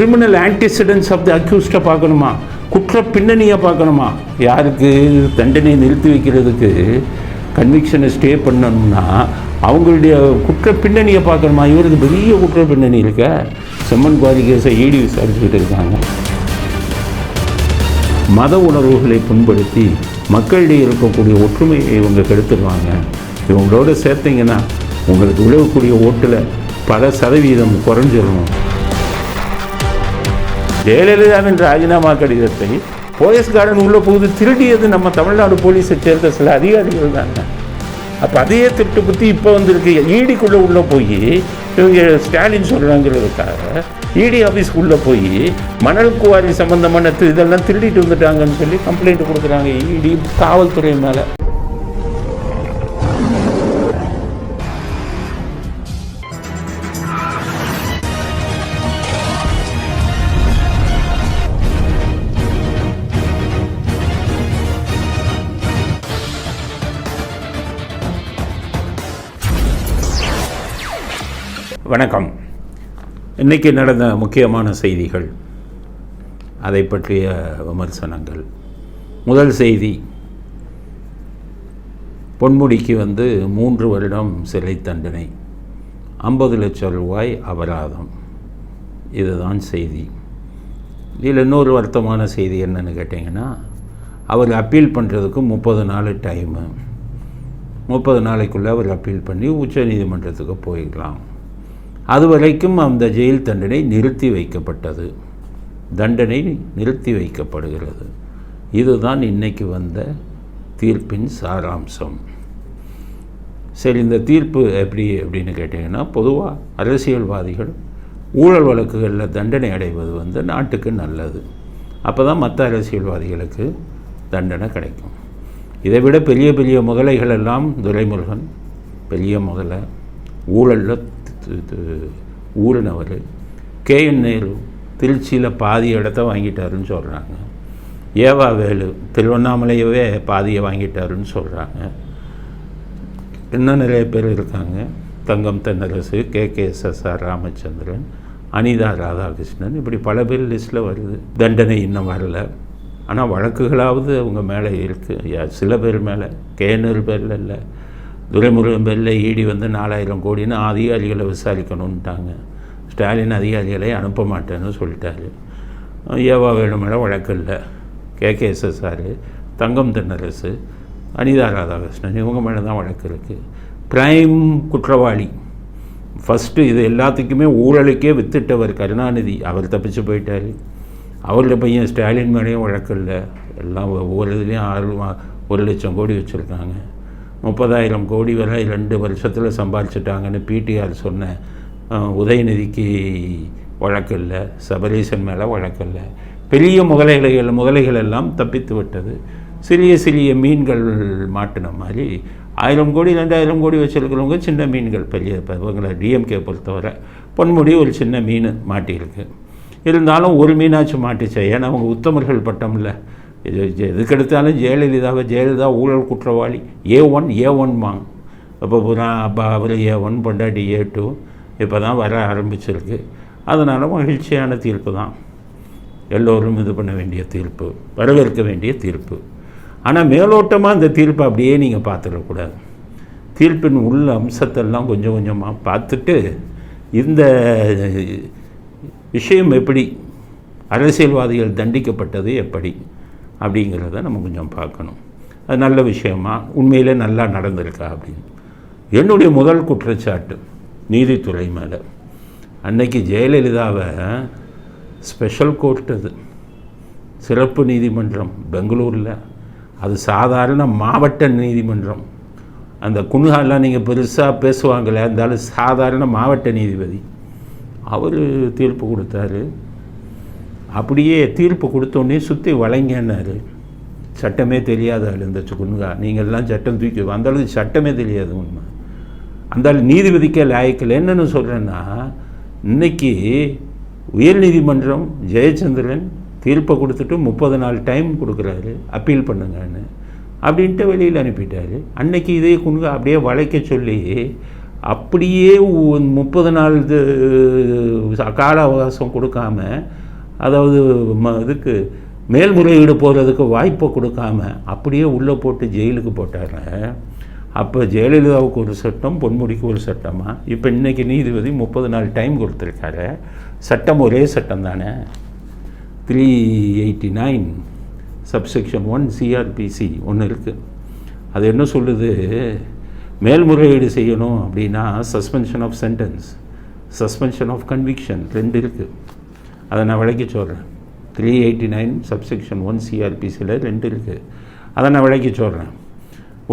Criminal ஆன்டிசிடென்ட்ஸ் of the அக்யூஸ்டை பார்க்கணுமா? குற்ற பின்னணியை பார்க்கணுமா? யாருக்கு தண்டனை நிறுத்தி வைக்கிறதுக்கு கன்விக்ஷனை ஸ்டே பண்ணணும்னா அவங்களுடைய குற்ற பின்னணியை பார்க்கணுமா? இவருக்கு பெரிய குற்ற பின்னணி இருக்க. செம்மன் குவாரி கேஸை ஈடி விசாரிச்சுக்கிட்டு இருக்காங்க. மத உணர்வுகளை புண்படுத்தி மக்களிடையே இருக்கக்கூடிய ஒற்றுமையை இவங்க கெடுத்துருவாங்க. இவங்களோட சேர்த்தீங்கன்னா உங்களுக்கு விழுவக்கூடிய ஓட்டில் பல சதவீதம் குறைஞ்சிடணும். ஜெயலலிதாவின் ராஜினாமா கடிதத்தை போயஸ் கார்டன் உள்ள போகுது திருடியது நம்ம தமிழ்நாடு போலீஸை சேர்ந்த சில அதிகாரிகள் தாங்க. அப்போ அதையே திட்டு குத்தி இப்போ வந்திருக்கு. ஈடிக்குள்ளே உள்ளே போய் இவங்க ஸ்டாலின் சொல்கிறாங்கிறதுக்காக இடி ஆஃபீஸ்க்கு உள்ளே போய் மணல் குவாரி சம்மந்தமான இதெல்லாம் திருடிட்டு வந்துட்டாங்கன்னு சொல்லி கம்ப்ளைண்ட் கொடுக்குறாங்க. இடி காவல்துறை மேலே. வணக்கம். இன்றைக்கி நடந்த முக்கியமான செய்திகள் அதை பற்றிய விமர்சனங்கள். முதல் செய்தி பொன்முடிக்கு வந்து மூன்று வருடம் சிறை தண்டனை ஐம்பது லட்சம் ரூபாய் அபராதம். இதுதான் செய்தி. இதில் இன்னொரு வருத்தமான செய்தி என்னன்னு கேட்டிங்கன்னா அவர் அப்பீல் பண்ணுறதுக்கு முப்பது நாள் டைமு முப்பது நாளைக்குள்ளே அவர் அப்பீல் பண்ணி உச்சநீதிமன்றத்துக்கு போயிடலாம். அதுவரைக்கும் அந்த ஜெயில் தண்டனை நிறுத்தி வைக்கப்பட்டது. தண்டனை நிறுத்தி வைக்கப்படுகிறது. இதுதான் இன்றைக்கு வந்த தீர்ப்பின் சாராம்சம். சரி இந்த தீர்ப்பு எப்படி அப்படின்னு கேட்டிங்கன்னா பொதுவாக அரசியல்வாதிகள் ஊழல் வழக்குகளில் தண்டனை அடைவது வந்து நாட்டுக்கு நல்லது. அப்போ தான் மற்ற அரசியல்வாதிகளுக்கு தண்டனை கிடைக்கும். இதை விட பெரிய பெரிய முதலைகள் எல்லாம் துரைமுருகன் பெரிய முதலை ஊழலில் ஊறினவர் கேஎன் நேரு திருச்சியில் பாதி இடத்த வாங்கிட்டாருன்னு சொல்கிறாங்க ஏவா வேலு திருவண்ணாமலையவே பாதியை வாங்கிட்டாருன்னு சொல்கிறாங்க இன்னும் நிறைய பேர் இருக்காங்க. Thangam Thennarasu K. K. S. S. R. Ramachandran Anitha Radhakrishnan இப்படி பல பேர் லிஸ்ட்டில் வருது. தண்டனை இன்னும் வரல. ஆனால் வழக்குகளாவது அவங்க மேலே இருக்குது சில பேர் மேலே. கேனர் பேரில் இல்லை. துரைமுருகன் பேரில் ஈடி வந்து நாலாயிரம் கோடின்னு அதிகாரிகளை விசாரிக்கணுன்ட்டாங்க ஸ்டாலின் அதிகாரிகளை அனுப்ப மாட்டேன்னு சொல்லிட்டாரு. ஏவா வேணு வழக்கு இல்லை. K K S S R Thangam Thennarasu Anitha Radhakrishnan இவங்க மேலே தான் வழக்கு இருக்குது பிரைம் குற்றவாளி. ஃபஸ்ட்டு இது எல்லாத்துக்குமே ஊழலுக்கே வித்துட்டவர் கருணாநிதி. அவர் தப்பிச்சு போயிட்டார். அவருடைய பையன் ஸ்டாலின் மேலேயும் வழக்கு இல்லை. எல்லாம் ஒவ்வொரு இதுலேயும் ஆறு ஒரு லட்சம் கோடி வச்சுருக்காங்க. முப்பதாயிரம் கோடி வரை ரெண்டு வருஷத்தில் சம்பாரிச்சிட்டாங்கன்னு பிடிஆர் சொன்ன உதயநிதிக்கு வழக்கு இல்லை சபரீசன் மேலே வழக்கு இல்லை. பெரிய முதலைகள் முதலைகள் எல்லாம் தப்பித்து விட்டது. சிறிய சிறிய மீன்கள் மாட்டின மாதிரி ஆயிரம் கோடி ரெண்டாயிரம் கோடி வச்சுருக்கிறவங்க சின்ன மீன்கள் பெரிய இவங்களை டிஎம்கே பொறுத்தவரை. பொன்முடி ஒரு சின்ன மீன் மாட்டியிருக்கு. இருந்தாலும் ஒரு மீனாச்சும் மாட்டிச்சே. ஏன்னா அவங்க உத்தமர்கள் பட்டம் இல்லை எதுக்கெடுத்தாலும் ஜெயலலிதாவை ஜெயலலிதா ஊழல் குற்றவாளி. ஏ ஒன் ஏ ஒன் மாங். அப்போ புறா அப்போ அவர் ஏ ஒன் பொண்டாட்டி ஏ டூ. இப்போ தான் வர ஆரம்பிச்சிருக்கு. அதனால் மகிழ்ச்சியான தீர்ப்பு தான். எல்லோரும் இது பண்ண வேண்டிய தீர்ப்பு வரவேற்க வேண்டிய தீர்ப்பு. ஆனால் மேலோட்டமாக அந்த தீர்ப்பை அப்படியே நீங்கள் பார்த்துடக்கூடாது. தீர்ப்பின் உள்ள அம்சத்தெல்லாம் கொஞ்சம் கொஞ்சமாக பார்த்துட்டு இந்த விஷயம் எப்படி அரசியல்வாதிகள் தண்டிக்கப்பட்டது எப்படி அப்படிங்கிறத நம்ம கொஞ்சம் பார்க்கணும். அது நல்ல விஷயமா? உண்மையிலே நல்லா நடந்திருக்கா அப்படின்னு. என்னுடைய முதல் குற்றச்சாட்டு நீதித்துறை மேலே. அன்னைக்கு ஜெயலலிதாவை ஸ்பெஷல் கோர்ட் அது. சிறப்பு நீதிமன்றம் பெங்களூரில். அது சாதாரண மாவட்ட நீதிமன்றம். அந்த குன்ஹாலாம் நீங்கள் பெருசாக பேசுவாங்களே இருந்தாலும் சாதாரண மாவட்ட நீதிபதி. அவர் தீர்ப்பு கொடுத்தாரு. அப்படியே தீர்ப்பு கொடுத்தோடனே சுற்றி வளைங்கன்னாரு. சட்டமே தெரியாத ஆள் இந்த குன்ஹா நீங்கள்லாம் சட்டம் தூக்கி அந்த அளவுக்கு சட்டமே தெரியாது உண்மை. அந்த நீதிபதிக்க லாயக்கில் என்னென்னு சொல்கிறேன்னா இன்னைக்கு உயர்நீதிமன்றம் ஜெயச்சந்திரன் தீர்ப்பை கொடுத்துட்டு முப்பது நாள் டைம் கொடுக்குறாரு. அப்பீல் பண்ணுங்கன்னு. அப்படின்ட்டு வெளியில் அனுப்பிட்டார். அன்னைக்கு இதே குன்கா அப்படியே வளைக்க சொல்லி அப்படியே முப்பது நாள் இது கால அவகாசம் கொடுக்காம அதாவது ம இதுக்கு மேல்முறையீடு போகிறதுக்கு வாய்ப்பை கொடுக்காம அப்படியே உள்ளே போட்டு ஜெயிலுக்கு போட்டாங்க. அப்போ ஜெயலலிதாவுக்கு ஒரு சட்டம் பொன்முடிக்கு ஒரு சட்டமா? இப்போ இன்னைக்கு நீதிபதி முப்பது நாள் டைம் கொடுத்துருக்காரு. சட்டம் ஒரே சட்டம் தானே? Three eighty nine subsection one CrPC ஒன்று இருக்குது அது என்ன சொல்லுது? மேல்முறையீடு செய்யணும் அப்படின்னா suspension of sentence suspension of conviction ரெண்டு இருக்குது அதை நான் விளக்கி சொல்கிறேன் three eighty nine subsection one சிஆர்பிசியில் ரெண்டு இருக்குது அதை நான் விளக்கி சொல்கிறேன்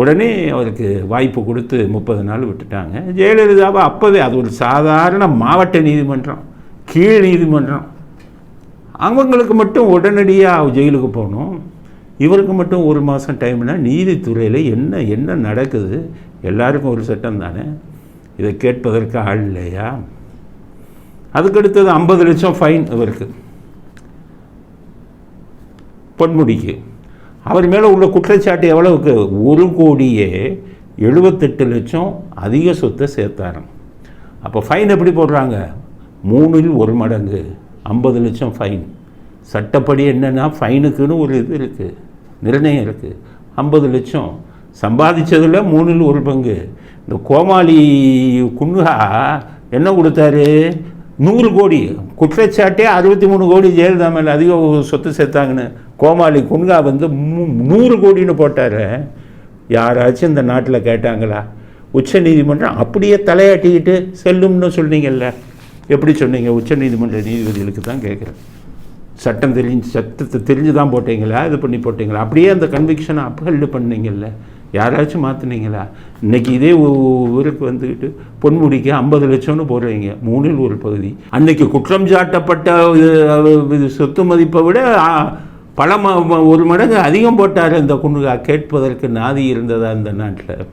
உடனே அவருக்கு வாய்ப்பு கொடுத்து முப்பது நாள் விட்டுட்டாங்க. ஜெயலலிதாவை அப்போவே அது ஒரு சாதாரண மாவட்ட நீதிமன்றம் கீழ் நீதிமன்றம். அவங்களுக்கு மட்டும் உடனடியாக ஜெயிலுக்கு போகணும். இவருக்கு மட்டும் ஒரு மாதம் டைம்னா நீதித்துறையில் என்ன என்ன நடக்குது? எல்லாருக்கும் ஒரு சட்டம் தானே? இதை கேட்பதற்கு ஆள் இல்லையா? அதுக்கடுத்தது ஐம்பது லட்சம் ஃபைன் இவருக்கு. பொன்முடிக்கு. அவர் மேலே உள்ள குற்றச்சாட்டு எவ்வளவுக்கு? ஒரு கோடியே எழுபத்தெட்டு லட்சம் அதிக சொத்தை சேர்த்தாராம். அப்போ ஃபைன் எப்படி போடுறாங்க? மூணில் ஒரு மடங்கு. ஐம்பது லட்சம் ஃபைன் சட்டப்படி என்னென்னா ஃபைனுக்குன்னு ஒரு இது இருக்குது நிர்ணயம் இருக்குது ஐம்பது லட்சம். சம்பாதிச்சதில் மூணில் ஒரு பங்கு. இந்த கோமாளி குன்னுகா என்ன கொடுத்தாரு? நூறு கோடி. குற்றச்சாட்டே அறுபத்தி மூணு கோடி ஜெயலலிதா மேலே அதிக சொத்து சேர்த்தாங்கன்னு கோமாளி குன்கா வந்து நூறு கோடின்னு போட்டார். யாராச்சும் இந்த நாட்டில் கேட்டாங்களா? உச்ச நீதிமன்றம் அப்படியே தலையாட்டிக்கிட்டு செல்லும்னு சொன்னீங்கல்ல எப்படி சொன்னீங்க? உச்ச நீதிமன்ற நீதிபதிகளுக்கு தான் கேட்குறேன் சட்டம் தெரிஞ்சு சட்டத்தை தெரிஞ்சு தான் போட்டீங்களா? இது பண்ணி போட்டீங்களா? அப்படியே அந்த கன்விக்ஷனை அப்ஹெல்டு பண்ணீங்கல்ல. யாராச்சும் மாற்றுனீங்களா இன்னைக்கு இதே ஊருக்கு வந்துக்கிட்டு பொன்முடிக்கு ஐம்பது லட்சம்னு போடுறீங்க மூணில் ஒரு பகுதி. அன்னைக்கு குற்றம் சாட்டப்பட்ட இது- இது சொத்து மதிப்பை விட பல ம- ஒரு மடங்கு அதிகம் போட்டார் இந்த குண்டுகா கேட்பதற்கு நாதி இருந்ததா இந்த நாட்டில்?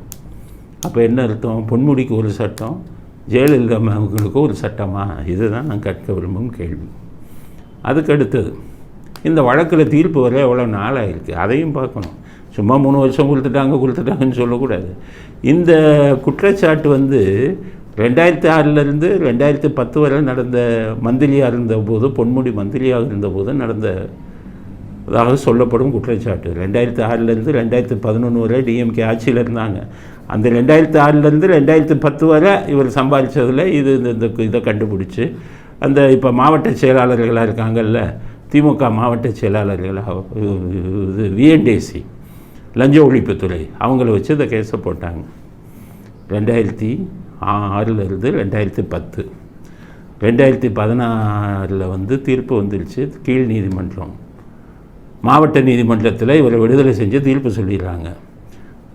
அப்போ என்ன அர்த்தம்? பொன்முடிக்கு ஒரு சட்டம் ஜெயலலிதா ஒரு சட்டமா? இதுதான் நான் கேட்க விரும்பும் கேள்வி. அதுக்கு அடுத்தது இந்த வழக்கில் தீர்ப்பு வர எவ்வளோ நாளாக இருக்குது அதையும் பார்க்கணும். சும்மா மூணு வருஷம் கொடுத்துட்டாங்க கொடுத்துட்டாங்கன்னு சொல்லக்கூடாது. இந்த குற்றச்சாட்டு வந்து ரெண்டாயிரத்தி ஆறிலிருந்து ரெண்டாயிரத்தி பத்து வரை நடந்த மந்திரியாக இருந்தபோது பொன்முடி மந்திரியாக இருந்தபோது நடந்த அதாக சொல்லப்படும் குற்றச்சாட்டு. ரெண்டாயிரத்தி ஆறிலேருந்து ரெண்டாயிரத்தி பதினொன்று வரை டிஎம்கே ஆட்சியில் இருந்தாங்க. அந்த ரெண்டாயிரத்தி ஆறிலேருந்து ரெண்டாயிரத்தி பத்து வரை இவர் சம்பாதிச்சதில் இது இந்த இந்த இதை கண்டுபிடிச்சி அந்த இப்போ மாவட்ட செயலாளர்களாக இருக்காங்கல்ல திமுக மாவட்ட செயலாளர்களாக இது விஎன்டிசி லஞ்ச ஒழிப்புத்துறை அவங்கள வச்சு இந்த கேஸை போட்டாங்க. ரெண்டாயிரத்தி ஆறிலிருந்து ரெண்டாயிரத்தி பத்து. ரெண்டாயிரத்தி பதினாறில் வந்து தீர்ப்பு வந்துருச்சு. கீழ் நீதிமன்றம். மாவட்ட நீதிமன்றத்தில் இவரை விடுதலை செஞ்சு தீர்ப்பு சொல்லிடுறாங்க.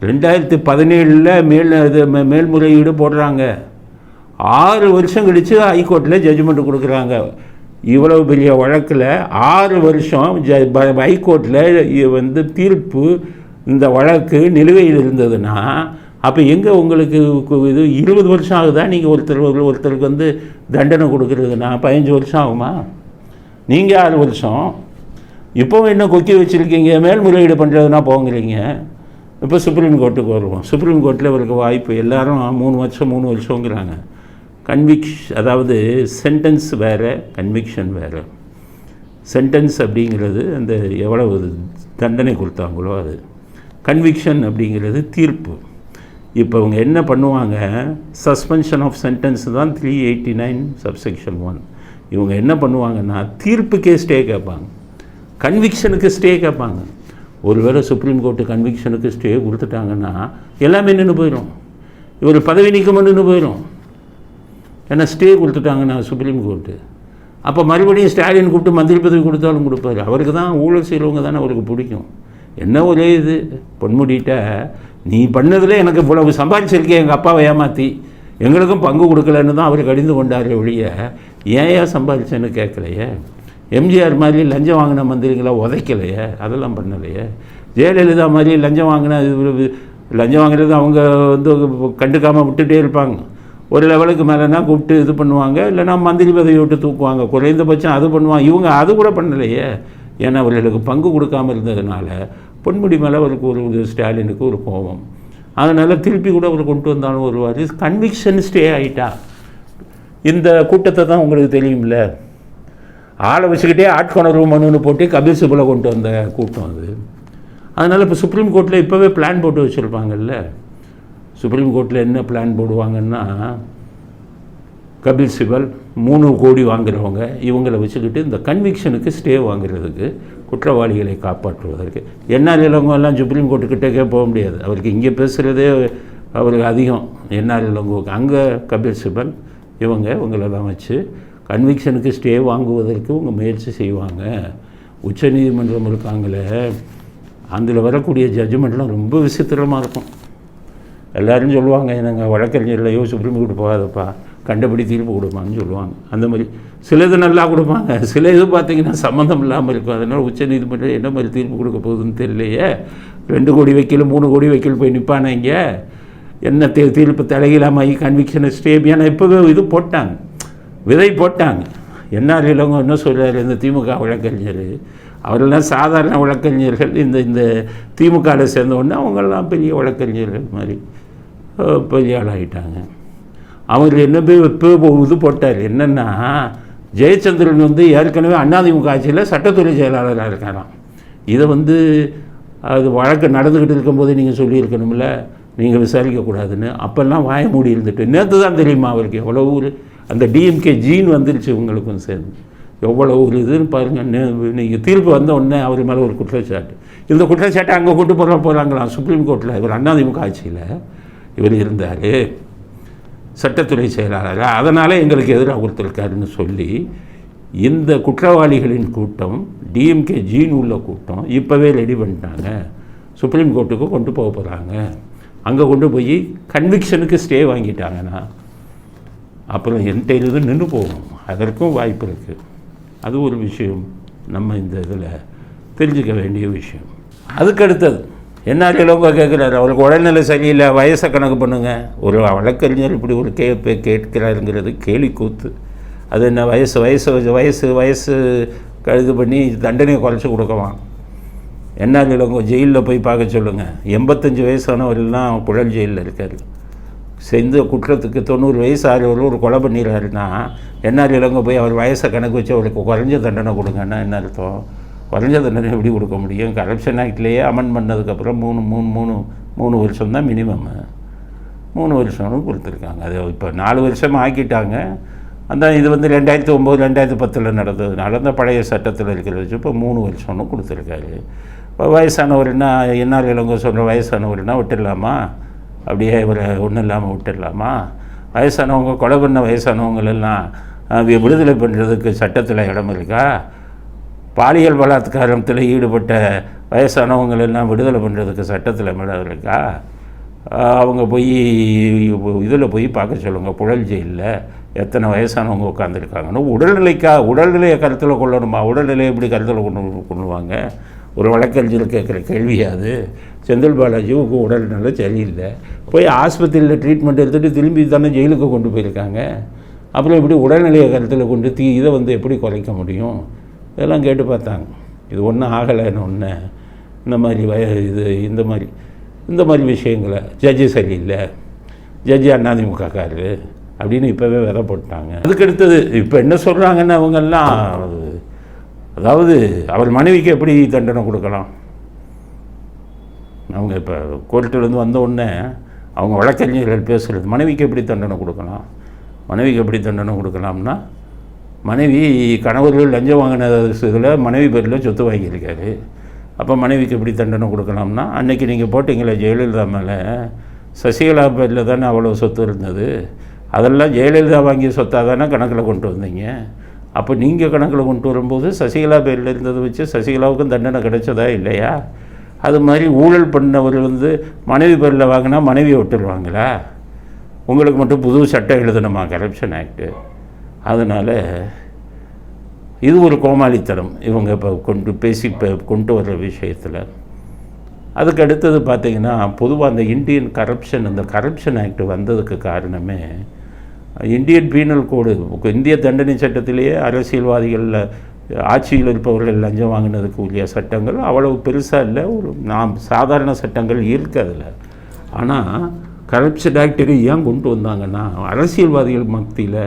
ரெண்டாயிரத்தி பதினேழில் மேல் இது மே- மேல்முறையீடு போடுறாங்க. ஆறு வருஷம் கழித்து ஹைகோர்ட்டில் ஜட்ஜ்மெண்ட் கொடுக்குறாங்க. இவ்வளவு பெரிய வழக்கில் ஆறு வருஷம் ஜ ப- ஹைகோர்ட்டில் வந்து தீர்ப்பு இந்த வழக்கு நிலுவையில் இருந்ததுன்னா அப்போ எங்கே உங்களுக்கு இது இருபது வருஷம் ஆகுதா? நீங்கள் ஒருத்தர் ஒருத்தருக்கு வந்து தண்டனை கொடுக்குறதுன்னா பதினஞ்சு வருஷம் ஆகுமா? நீங்கள் ஆறு வருஷம். இப்போவும் என்ன கொக்கி வச்சுருக்கீங்க? மேல்முறையீடு பண்ணுறதுனா போங்கிறீங்க. இப்போ சுப்ரீம் கோர்ட்டுக்கு வருவோம். சுப்ரீம் கோர்ட்டில் இவருக்கு வாய்ப்பு. எல்லாரும் மூணு வருஷம் மூணு வருஷங்கிறாங்க கன்விக்ஷ் அதாவது சென்டென்ஸ் வேறு கன்விக்ஷன் வேறு. சென்டென்ஸ் அப்படிங்கிறது அந்த எவ்வளவு தண்டனை கொடுத்தாங்களோ அது. கன்விக்ஷன் அப்படிங்கிறது தீர்ப்பு. இப்போ அவங்க என்ன பண்ணுவாங்க? சஸ்பென்ஷன் ஆஃப் சென்டென்ஸ் தான் three eighty nine subsection one இவங்க என்ன பண்ணுவாங்கன்னா தீர்ப்புக்கே ஸ்டே கேட்பாங்க. கன்விக்ஷனுக்கு ஸ்டே கேட்பாங்க. ஒருவேளை சுப்ரீம் கோர்ட்டு கன்விக்ஷனுக்கு ஸ்டே கொடுத்துட்டாங்கன்னா எல்லாமே நின்று போயிடும் இவர் பதவி நீக்கம் நின்று போயிடும் ஏன்னா ஸ்டே கொடுத்துட்டாங்கன்னா சுப்ரீம் கோர்ட்டு அப்போ மறுபடியும் ஸ்டாலின் கூப்பிட்டு மந்திரி பதவி கொடுத்தாலும் கொடுப்பாரு. அவருக்கு தான் ஊழல் செய்கிறவங்க தானே அவருக்கு பிடிக்கும். என்ன ஒரே இது? பொன்முடிட்ட நீ பண்ணதில் எனக்கு இவ்வளவு சம்பாதிச்சிருக்கேன் எங்கள் அப்பாவை ஏமாற்றி எங்களுக்கும் பங்கு கொடுக்கலன்னு தான் அவர் கடிந்து கொண்டார் ஒழிய ஏன் ஏன் சம்பாதிச்சேன்னு கேட்கலையே? எம்ஜிஆர் மாதிரி லஞ்சம் வாங்கின மந்திரிங்களா உதைக்கலையே? அதெல்லாம் பண்ணலையே? ஜெயலலிதா மாதிரி லஞ்சம் வாங்கின லஞ்சம் வாங்குறது அவங்க வந்து கண்டுக்காமல் விட்டுட்டே இருப்பாங்க. ஒரு லெவலுக்கு மேலேனா கூப்பிட்டு இது பண்ணுவாங்க இல்லைன்னா மந்திரி பதவி விட்டு தூக்குவாங்க. குறைந்தபட்சம் அது பண்ணுவாங்க. இவங்க அது கூட பண்ணலையே. ஏன்னா அவர்களுக்கு பங்கு கொடுக்காம இருந்ததுனால பொன்முடி மேலே அவருக்கு ஒரு ஒரு ஸ்டாலினுக்கு ஒரு கோபம். அதனால் திருப்பி கூட அவர் கொண்டு வந்தாலும் வருவார். கன்விக்ஷன் ஸ்டே ஆகிட்டா இந்த கூட்டத்தை தான் உங்களுக்கு தெரியும்ல. ஆளை வச்சுக்கிட்டே ஆட்கொணர்வு மனுன்னு போட்டு கபில் சிபலை கொண்டு வந்த கூட்டம் அது. அதனால் இப்போ சுப்ரீம் கோர்ட்டில் இப்போவே பிளான் போட்டு வச்சுருப்பாங்கல்ல. சுப்ரீம் கோர்ட்டில் என்ன பிளான் போடுவாங்கன்னா கபில் சிபல் மூணு கோடி வாங்குறவங்க இவங்களை வச்சுக்கிட்டு இந்த கன்விக்ஷனுக்கு ஸ்டே வாங்குறதுக்கு குற்றவாளிகளை காப்பாற்றுவதற்கு. என்ஆர் இளங்கோ எல்லாம் சுப்ரீம் கோர்ட்டுக்கிட்டே போக முடியாது. அவருக்கு இங்கே பேசுகிறதே அவருக்கு அதிகம். என்ஆர் இளங்கோவுக்கு அங்கே கபில் சிபல் இவங்க இவங்களெல்லாம் வச்சு கன்விக்ஷனுக்கு ஸ்டே வாங்குவதற்கு உங்கள் முயற்சி செய்வாங்க. உச்சநீதிமன்றம் இருக்காங்களே அதில் வரக்கூடிய ஜட்ஜ்மெண்ட்லாம் ரொம்ப விசித்திரமாக இருக்கும். எல்லாரும் சொல்லுவாங்க எனக்கு வழக்கறிஞர்களையோ சுப்ரீம் கோர்ட்டு போகாதப்பா. கண்டபடி தீர்ப்பு சொல்லுவாங்க. அந்த மாதிரி சில இது நல்லா கொடுப்பாங்க. சில இது பார்த்தீங்கன்னா சம்மந்தம் இல்லாமல் இருக்கும். அதனால் உச்சநீதிமன்றம் என்ன மாதிரி தீர்ப்பு கொடுக்க போகுதுன்னு தெரியலையே. ரெண்டு கோடி வைக்கல மூணு கோடி வைக்கல போய் நிற்பானே இங்கே? என்ன தீ தீர்ப்பு தலையிலாமாயி கன்விக்ஷனை ஸ்டேப் ஏன்னா இப்போவே இது போட்டாங்க. விதை போட்டாங்க. என்ஆர் இளவங்க என்ன சொல்கிறார் இந்த திமுக வழக்கறிஞர். அவரெல்லாம் சாதாரண வழக்கறிஞர்கள். இந்த இந்த திமுகவில் சேர்ந்த உடனே அவங்கெல்லாம் பெரிய வழக்கறிஞர்கள் மாதிரி பெரிய ஆளாகிட்டாங்க அவர் என்ன போய் இப்போ இது போட்டார். என்னென்னா ஜெயச்சந்திரன் வந்து ஏற்கனவே அண்ணாதிமுக ஆட்சியில் சட்டத்துறை செயலாளராக இருக்காராம். இதை வந்து அது வழக்கு நடந்துக்கிட்டு இருக்கும்போது நீங்கள் சொல்லியிருக்கணும்ல நீங்கள் விசாரிக்கக்கூடாதுன்னு அப்போல்லாம் வாய மூடி இருந்துட்டு நேற்று தான் தெரியுமா அவருக்கு எவ்வளோ ஒரு அந்த டிஎம்கே ஜீன் வந்துருச்சு உங்களுக்கும் சேர்ந்து. எவ்வளோ ஒரு இதுன்னு பாருங்கள் நீங்கள் தீர்ப்பு வந்த உடனே அவர் மேலே ஒரு குற்றச்சாட்டு. இந்த குற்றச்சாட்டை அங்கே கொண்டு போகிற போகிறாங்களாம் சுப்ரீம் கோர்ட்டில் இவர் அண்ணாதிமுக ஆட்சியில் இவர் இருந்தார். சட்டத்துறை செயலாளர்? அதனால் எங்களுக்கு எதிராக கொடுத்துருக்காருன்னு சொல்லி இந்த குற்றவாளிகளின் கூட்டம் டிஎம்கே ஜீன் உள்ள கூட்டம் இப்போவே ரெடி பண்ணிட்டாங்க. சுப்ரீம் கோர்ட்டுக்கு கொண்டு போக போகிறாங்க அங்கே கொண்டு போய் கன்விக்ஷனுக்கு ஸ்டே வாங்கிட்டாங்கன்னா அப்புறம் என்கிட்ட இது நின்று போகும் அதற்கும் வாய்ப்பு இருக்குது அது ஒரு விஷயம். நம்ம இந்த இதில் தெரிஞ்சுக்க வேண்டிய விஷயம். அதுக்கு அடுத்தது என்ன இளவங்க கேட்குறாரு அவருக்கு உடல்நிலை சரியில்லை வயசை கணக்கு பண்ணுங்கள் ஒரு வழக்கறிஞர் இப்படி ஒரு கேட்பை கேட்கிறாருங்கிறது கேலி கூத்து அது என்ன வயசு வயசு வயசு வயசு இது பண்ணி தண்டனையை குறைச்சி கொடுக்கலாம். என்ன இளவங்க ஜெயிலில் போய் பார்க்க சொல்லுங்கள் எண்பத்தஞ்சு வயசானவரெல்லாம் குழல் ஜெயிலில் இருக்கார். செஞ்ச குற்றத்துக்கு தொண்ணூறு வயசு ஆகிறவர் ஒரு கொலை பண்ணிடுறாருன்னா என்ஆர் இளங்க போய் அவர் வயசை கணக்கு வச்சு அவருக்கு குறைஞ்ச தண்டனை கொடுங்கன்னா என்ன அர்த்தம்? குறைஞ்சதுன்னு எப்படி கொடுக்க முடியும்? கரப்ஷன் ஆக்ட்லேயே அமெண்ட் பண்ணதுக்கப்புறம் மூணு மூணு மூணு மூணு வருஷம் தான் மினிமம் மூணு வருஷம்னு கொடுத்துருக்காங்க. அது இப்போ நாலு வருஷம் ஆக்கிட்டாங்க. அந்த இது வந்து ரெண்டாயிரத்தி ஒம்பது ரெண்டாயிரத்தி பத்தில் நடந்ததுனால அந்த பழைய சட்டத்தில் இருக்கிறத வச்சு இப்போ மூணு வருஷம்னு கொடுத்துருக்காரு. இப்போ வயசானவர்னா என்ஆர் இளங்கோ சொல்கிற வயசானவர்னா விட்டுடலாமா? அப்படியே இவரை ஒன்றும் இல்லாமல் விட்டுடலாமா? வயசானவங்க கொலை பண்ண வயசானவங்களெல்லாம் விடுதலை பண்ணுறதுக்கு சட்டத்தில் இடம் இருக்கா? பாலியல் பலாத்காரத்தில் ஈடுபட்ட வயசானவங்களெல்லாம் விடுதலை பண்ணுறதுக்கு சட்டத்தில் இடம் இருக்கா? அவங்க போய் இதில் போய் பார்க்க சொல்லுங்கள் புழல் ஜெயிலில் எத்தனை வயசானவங்க உட்காந்துருக்காங்கன்னு உடல்நிலைக்கா உடல்நிலையை கருத்தில் கொள்ளணுமா? உடல்நிலையை எப்படி கருத்தில் கொண்டு கொள்ளுவாங்க? ஒரு வழக்கறிஞர் கேட்குற கேள்வியாது செந்தில் பாலாஜிவுக்கு உடல்நிலை சரியில்லை. போய் ஆஸ்பத்திரியில் ட்ரீட்மெண்ட் எடுத்துகிட்டு திரும்பி தானே ஜெயிலுக்கு கொண்டு போயிருக்காங்க. அப்புறம் இப்படி உடல்நிலையை கருத்தில் கொண்டு தீ இதை வந்து எப்படி குறைக்க முடியும்? இதெல்லாம் கேட்டு பார்த்தாங்க. இது ஒன்றும் ஆகலைன்னு ஒன்று இந்த மாதிரி வய இது இந்த மாதிரி இந்த மாதிரி விஷயங்களை ஜட்ஜு சரியில்லை. ஜட்ஜி அதிமுகக்காரு அப்படின்னு இப்போவே விதை போட்டாங்க. அதுக்கு அடுத்தது இப்போ என்ன சொல்கிறாங்கன்னு அவங்கெல்லாம் அதாவது அவர் மனைவிக்கு எப்படி தண்டனை கொடுக்கலாம்? அவங்க இப்போ கோர்ட்டிலேருந்து வந்த உடனே அவங்க வழக்கறிஞர்கள் பேசுகிறது மனைவிக்கு எப்படி தண்டனை கொடுக்கலாம்? மனைவிக்கு எப்படி தண்டனை கொடுக்கலாம்னா மனைவி கணவர்கள் லஞ்சம் வாங்கின இதில் மனைவி பேரில் சொத்து வாங்கியிருக்காரு. அப்போ மனைவிக்கு எப்படி தண்டனை கொடுக்கலாம்னா அன்னைக்கு நீங்கள் போட்டிங்களே ஜெயலலிதா மேலே. சசிகலா பேரில் தானே அவ்வளோ சொத்து இருந்தது. அதெல்லாம் ஜெயலலிதா வாங்கிய சொத்தாக தானே கணக்கில் கொண்டு வந்தீங்க. அப்போ நீங்கள் கணக்கில் கொண்டு வரும்போது சசிகலா பேரில் இருந்ததை வச்சு சசிகலாவுக்கும் தண்டனை கிடைச்சதா இல்லையா? அது மாதிரி ஊழல் பண்ணவர் வந்து மனைவி பேரில் வாங்கினா மனைவியை விட்டுருவாங்களா உங்களுக்கு மட்டும் புது சட்டம் எழுதணுமா கரப்ஷன் ஆக்ட்டு அதனால் இது ஒரு கோமாளித்தனம். இவங்க இப்போ கொண்டு பேசி இப்போ கொண்டு வர்ற விஷயத்தில். அதுக்கு அடுத்தது பார்த்திங்கன்னா பொதுவாக அந்த இந்தியன் கரப்ஷன் அந்த கரப்ஷன் ஆக்ட் வந்ததுக்கு காரணமே இந்தியன் பீனல் கோடு இந்திய தண்டனை சட்டத்திலேயே அரசியல்வாதிகளில் ஆட்சியில் இருப்பவர்கள் லஞ்சம் வாங்கினதுக்கு உரிய சட்டங்கள் அவ்வளவு பெருசாக இல்லை. ஒரு நாம் சாதாரண சட்டங்கள் இருக்குது அதில். ஆனால் கரப்ஷன் ஆக்டை ஏன் கொண்டு வந்தாங்கன்னா அரசியல்வாதிகள் மத்தியில்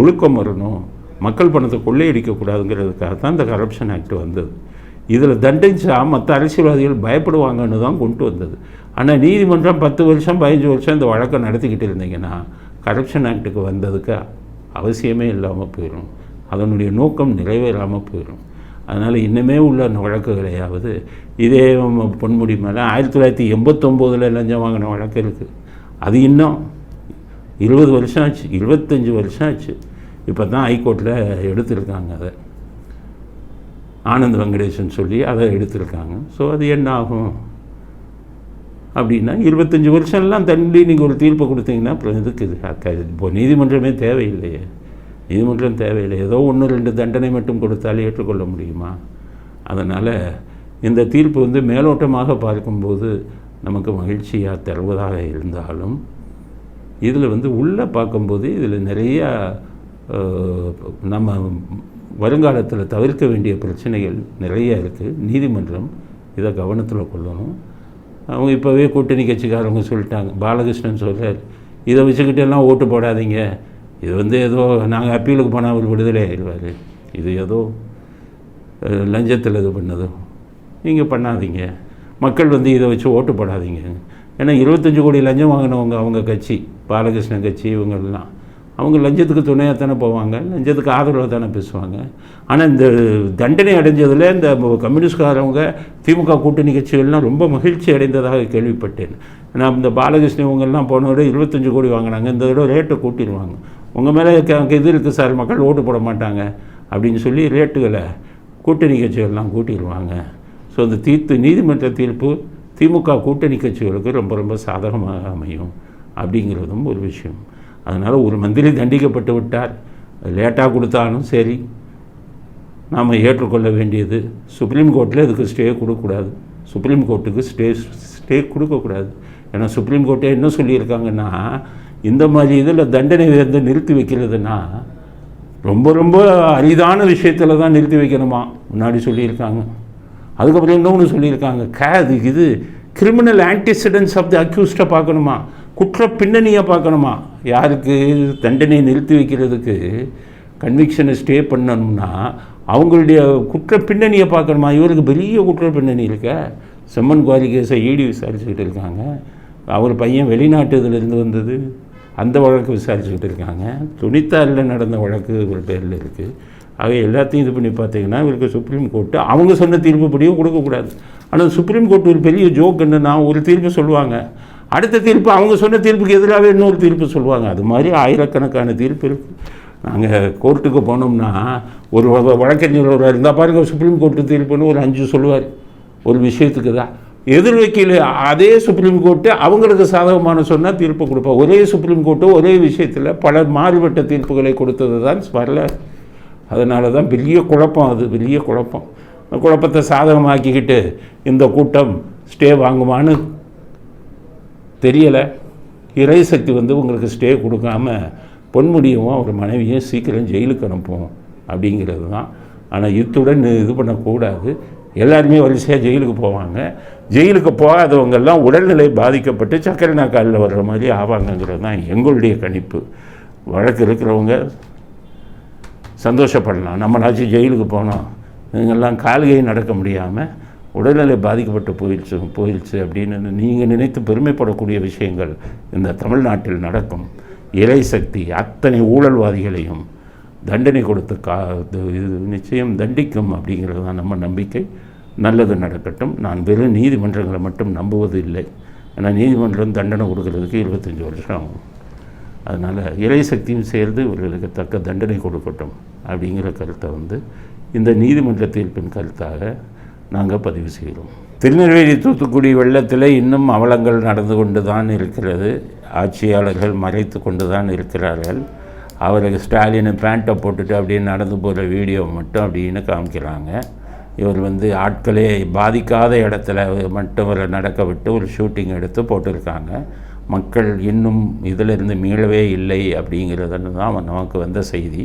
ஒழுக்கம் வரணும் மக்கள் பணத்தை கொள்ளையடிக்கக்கூடாதுங்கிறதுக்காக தான் இந்த கரப்ஷன் ஆக்ட் வந்தது. இதில் தண்டிச்சா மற்ற அரசியல்வாதிகள் பயப்படுவாங்கன்னு தான் கொண்டு வந்தது. ஆனால் நீதிமன்றம் பத்து வருஷம் பதினஞ்சு வருஷம் இந்த வழக்கை நடத்திக்கிட்டு இருந்தீங்கன்னா கரப்ஷன் ஆக்ட்டுக்கு வந்ததுக்கு அவசியமே இல்லாமல் போயிடும். அதனுடைய நோக்கம் நிறைவேறாமல் போயிடும். அதனால் இன்னுமே உள்ள அந்த வழக்குகளையாவது இதே பொன்முடி மேலே ஆயிரத்தி தொள்ளாயிரத்தி எண்பத்தொம்போதில் லஞ்சம் வாங்கின வழக்கு இருக்குது. அது இன்னும் இருபது வருஷம் ஆச்சு இருபத்தஞ்சி வருஷம் ஆச்சு இப்போ தான் ஹைகோர்ட்டில் எடுத்திருக்காங்க அதை. ஆனந்த் வெங்கடேசன் சொல்லி அதை எடுத்திருக்காங்க. ஸோ அது என்ன ஆகும்? அப்படின்னா இருபத்தஞ்சி வருஷம்லாம் தள்ளி நீங்கள் ஒரு தீர்ப்பு கொடுத்தீங்கன்னா அப்புறம் இதுக்கு இது இப்போ நீதிமன்றமே தேவையில்லையே. நீதிமன்றம் தேவையில்லை. ஏதோ ஒன்று ரெண்டு தண்டனை மட்டும் கொடுத்தாலே ஏற்றுக்கொள்ள முடியுமா? அதனால் இந்த தீர்ப்பு வந்து மேலோட்டமாக பார்க்கும்போது நமக்கு மகிழ்ச்சியாக தருவதாக இருந்தாலும் இதில் வந்து உள்ளே பார்க்கும்போது இதில் நிறையா நம்ம வருங்காலத்தில் தவிர்க்க வேண்டிய பிரச்சனைகள் நிறைய இருக்குது நீதிமன்றம் இதை கவனத்தில் கொள்ளணும். அவங்க இப்போவே கூட்டணி கட்சிக்காரவங்க சொல்லிட்டாங்க. பாலகிருஷ்ணன் சொல்கிறார் இதை வச்சுக்கிட்டு எல்லாம் ஓட்டு போடாதீங்க. இது வந்து ஏதோ நாங்கள் அப்பீலுக்கு போனால் அவர் விடுதலை ஆயிடுவார். இது ஏதோ லஞ்சத்தில் இது பண்ணதோ. நீங்கள் பண்ணாதீங்க. மக்கள் வந்து இதை வச்சு ஓட்டு போடாதீங்க. ஏன்னா இருபத்தஞ்சி கோடி லஞ்சம் வாங்கினவங்க அவங்க கட்சி. பாலகிருஷ்ணன் கட்சி இவங்கெல்லாம் அவங்க லஞ்சத்துக்கு துணையாக தானே போவாங்க லஞ்சத்துக்கு ஆதரவாக தானே பேசுவாங்க. ஆனால் இந்த தண்டனை அடைஞ்சதில் இந்த கம்யூனிஸ்ட்காரவங்க திமுக கூட்டணி கட்சிகள்லாம் ரொம்ப மகிழ்ச்சி அடைந்ததாக கேள்விப்பட்டேன். நான் இந்த பாலகிருஷ்ணன் இவங்கெல்லாம் போன விட இருபத்தஞ்சு கோடி வாங்கினாங்க இந்த தடவை ரேட்டை கூட்டிடுவாங்க. உங்கள் மேலே இது இருக்குது சார் மக்கள் ஓட்டு போட மாட்டாங்க அப்படின்னு சொல்லி ரேட்டுகளை கூட்டணி கட்சிகள்லாம் கூட்டிடுவாங்க. ஸோ அந்த தீர்ப்பு நீதிமன்ற தீர்ப்பு திமுக கூட்டணி கட்சிகளுக்கு ரொம்ப ரொம்ப சாதகமாக அமையும். அப்படிங்கிறதும் ஒரு விஷயம். அதனால் ஒரு மந்திரி தண்டிக்கப்பட்டு விட்டார். லேட்டாக கொடுத்தாலும் சரி நாம் ஏற்றுக்கொள்ள வேண்டியது. சுப்ரீம் கோர்ட்டில் இதுக்கு ஸ்டே கொடுக்கக்கூடாது. சுப்ரீம் கோர்ட்டுக்கு ஸ்டே ஸ்டே கொடுக்கக்கூடாது. ஏன்னா சுப்ரீம் கோர்ட்டே என்ன சொல்லியிருக்காங்கன்னா இந்த மாதிரி இதில் தண்டனை வந்து நிறுத்தி வைக்கிறதுனா ரொம்ப ரொம்ப அரிதான விஷயத்தில் தான் நிறுத்தி வைக்கணுமா? முன்னாடி சொல்லியிருக்காங்க. அதுக்கப்புறம் இன்னொன்று சொல்லியிருக்காங்க. கே அது இது கிரிமினல் ஆன்டிசிடென்ட்ஸ் ஆஃப் தி அக்யூஸ்டை பார்க்கணுமா? குற்ற பின்னணியை பார்க்கணுமா? யாருக்கு தண்டனையை நிறுத்தி வைக்கிறதுக்கு கன்விக்ஷனை ஸ்டே பண்ணணும்னா அவங்களுடைய குற்ற பின்னணியை பார்க்கணுமா? இவருக்கு பெரிய குற்ற பின்னணி இருக்க. செம்மன் குவாரி கேஸை ஈடி விசாரிச்சுக்கிட்டு இருக்காங்க. அவர் பையன் வெளிநாட்டு இதிலிருந்து வந்தது. அந்த வழக்கு விசாரிச்சுக்கிட்டு இருக்காங்க. துணித்தாரில் நடந்த வழக்கு இவர் பேரில் இருக்குது ஆக எல்லாத்தையும் இது பண்ணி பார்த்தீங்கன்னா இவருக்கு சுப்ரீம் கோர்ட்டு அவங்க சொன்ன தீர்ப்புப்படியும் கொடுக்கக்கூடாது. ஆனால் சுப்ரீம் கோர்ட் ஒரு பெரிய ஜோக் என்னன்னா ஒரு தீர்ப்பு சொல்லுவாங்க. அடுத்த தீர்ப்பு அவங்க சொன்ன தீர்ப்புக்கு எதிராகவே இன்னொரு தீர்ப்பு சொல்லுவாங்க. அது மாதிரி ஆயிரக்கணக்கான தீர்ப்பு இருக்குது நாங்கள் கோர்ட்டுக்கு போனோம்னா ஒரு வழக்கறிஞர் இருந்தால் பாருங்க சுப்ரீம் கோர்ட்டு தீர்ப்புன்னு ஒரு அஞ்சு சொல்லுவார். ஒரு விஷயத்துக்கு தான். எதிர் வக்கீல் அதே சுப்ரீம் கோர்ட்டு அவங்களுக்கு சாதகமான சொன்னால் தீர்ப்பு கொடுப்பா. ஒரே சுப்ரீம் கோர்ட்டு ஒரே விஷயத்தில் பல மாறுபட்ட தீர்ப்புகளை கொடுத்தது தான் வரலாறு அதனால தான் பெரிய குழப்பம் அது பெரிய குழப்பம். குழப்பத்தை சாதகமாக்கிக்கிட்டு இந்த கூட்டம் ஸ்டே வாங்குமான்னு தெரியலை. இறைசக்தி வந்து உங்களுக்கு ஸ்டே கொடுக்காம பொன்முடியவும் அவர் மனைவியும் சீக்கிரம் ஜெயிலுக்கு அனுப்பும் அப்படிங்கிறது தான். ஆனால் இத்துடன் இது பண்ணக்கூடாது. எல்லாருமே வரிசையாக ஜெயிலுக்கு போவாங்க. ஜெயிலுக்கு போகாதவங்கெல்லாம் உடல்நிலை பாதிக்கப்பட்டு சக்கரை நாக்காலில் வர்ற மாதிரி ஆவாங்கங்கிறது தான் எங்களுடைய கணிப்பு. வழக்கு இருக்கிறவங்க சந்தோஷப்படலாம். நம்மளாச்சும் ஜெயிலுக்கு போனோம். இவங்கெல்லாம் கால்கை நடக்க முடியாமல் உடல்நிலை பாதிக்கப்பட்டு போயிடுச்சு போயிடுச்சு அப்படின்னு நீங்கள் நினைத்து பெருமைப்படக்கூடிய விஷயங்கள் இந்த தமிழ்நாட்டில் நடக்கும். இறை சக்தி அத்தனை ஊழல்வாதிகளையும் தண்டனை கொடுத்து கா இது நிச்சயம் தண்டிக்கும் அப்படிங்கிறது தான் நம்ம நம்பிக்கை. நல்லது நடக்கட்டும். நான் வெறும் நீதிமன்றங்களை மட்டும் நம்புவது இல்லை. ஏன்னா நீதிமன்றம் தண்டனை கொடுக்கறதுக்கு இருபத்தஞ்சி வருஷம் ஆகும். அதனால் இறை சக்தியும் சேர்ந்து இவர்களுக்கு தக்க தண்டனை கொடுக்கட்டும் அப்படிங்கிற கருத்தை வந்து இந்த நீதிமன்ற தீர்ப்பின் கருத்தாக நாங்கள் பதிவு செய்கிறோம். திருநெல்வேலி தூத்துக்குடி வெள்ளத்தில் இன்னும் அவலங்கள் நடந்து கொண்டு தான் இருக்கிறது. ஆட்சியாளர்கள் மறைத்து கொண்டு தான் இருக்கிறார்கள். அவருக்கு ஸ்டாலின் பேண்ட்டை போட்டுட்டு அப்படியே நடந்து போகிற வீடியோ மட்டும் அப்படின்னு காமிக்கிறாங்க. இவர் வந்து ஆட்களே பாதிக்காத இடத்துல மட்டும் இவரை நடக்க விட்டு ஒரு ஷூட்டிங் எடுத்து போட்டிருக்காங்க. மக்கள் இன்னும் இதிலிருந்து மீளவே இல்லை அப்படிங்கிறதுன்னு தான் நமக்கு வந்த செய்தி.